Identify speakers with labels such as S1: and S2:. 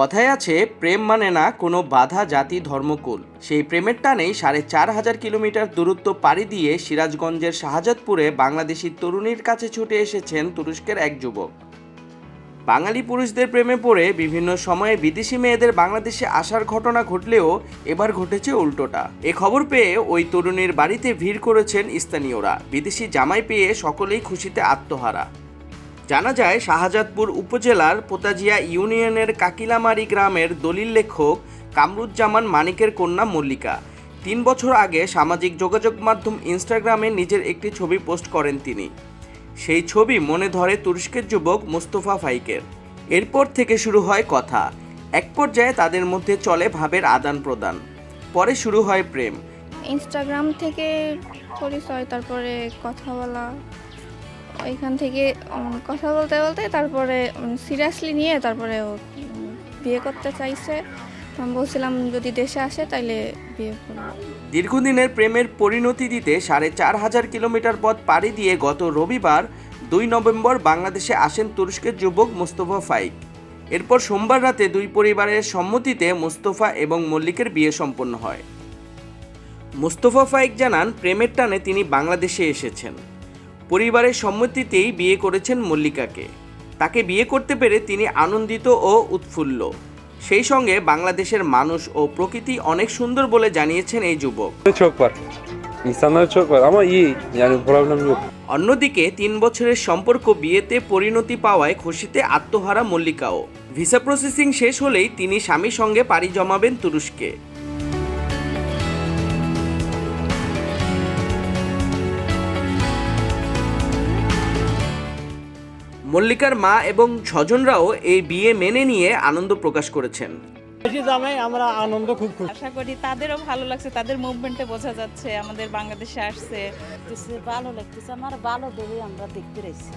S1: কথায় আছে, প্রেম মানে না কোনো বাধা, জাতি, ধর্মকুল। সেই প্রেমের টানেই সাড়ে চার হাজার কিলোমিটার দূরত্ব পাড়ি দিয়ে সিরাজগঞ্জের শাহজাদপুরে বাংলাদেশি তরুণীর কাছে ছুটে এসেছেন তুরস্কের এক যুবক। বাঙালি পুরুষদের প্রেমে পড়ে বিভিন্ন সময়ে বিদেশি মেয়েদের বাংলাদেশে আসার ঘটনা ঘটলেও এবার ঘটেছে উল্টোটা। এ খবর পেয়ে ওই তরুণীর বাড়িতে ভিড় করেছেন স্থানীয়রা। বিদেশি জামাই পেয়ে সকলেই খুশিতে আত্মহারা। জানা যায়, শাহজাদপুর উপজেলার পোতাজিয়া ইউনিয়নের কাকিলামারি গ্রামের দলিল লেখক কামরুজ্জামান মানিকের কন্যা মল্লিকা। তিন বছর আগে সামাজিক যোগাযোগ মাধ্যম ইনস্টাগ্রামে নিজের একটি ছবি পোস্ট করেন তিনি। সেই ছবি মনে ধরে তুরস্কের যুবক মোস্তফা ফাইকের। এরপর থেকে শুরু হয় কথা। এক পর্যায়ে তাদের মধ্যে চলে ভাবের আদান প্রদান। পরে শুরু হয় প্রেম।
S2: ইনস্টাগ্রাম থেকে পরিচয়, তারপরে কথা বলা ওইখান থেকে কথা বলতে বলতে তারপরে সিরিয়াসলি নিয়ে তারপরে ও বিয়ে করতে চাইছে। আমি বলছিলাম, যদি দেশে আসে তাইলে বিয়ে করব।
S1: দীর্ঘদিনের প্রেমের পরিণতি দিতে সাড়ে চার হাজার কিলোমিটার পথ পাড়ি দিয়ে গত রবিবার, দুই নভেম্বর বাংলাদেশে আসেন তুরস্কের যুবক মোস্তফা ফাইক। এরপর সোমবার রাতে দুই পরিবারের সম্মতিতে মোস্তফা এবং মল্লিকের বিয়ে সম্পন্ন হয়। মোস্তফা ফাইক জানান, প্রেমের টানে তিনি বাংলাদেশে এসেছেন। পরিবারের সম্মতিতেই বিয়ে করেছেন মল্লিকাকে। তাকে বিয়ে করতে পেরে তিনি আনন্দিত ও উৎফুল্ল। সেই সঙ্গে বাংলাদেশের মানুষ ও প্রকৃতি অনেক সুন্দর বলে জানিয়েছেন এই যুবক. অন্যদিকে তিন বছরের সম্পর্ক বিয়েতে পরিণতি পাওয়ায় খুশিতে আত্মহারা মল্লিকাও। ভিসা প্রসেসিং শেষ হলেই তিনি স্বামীর সঙ্গে পাড়ি জমাবেন তুরস্কে। মল্লিকার মা এবং স্বজনরাও এই বিয়ে মেনে নিয়ে আনন্দ প্রকাশ করেছেন।
S3: বেশি জামাই আমরা আনন্দ খুব খুশি।
S4: আশা করি তাদেরও ভালো লাগছে তাদের মুভমেন্টে বোঝা যাচ্ছে আমাদের বাংলাদেশে আসছে।
S5: ভালো লাগতেছে আমার ভালো দেবে আমরা দেখতে রয়েছি।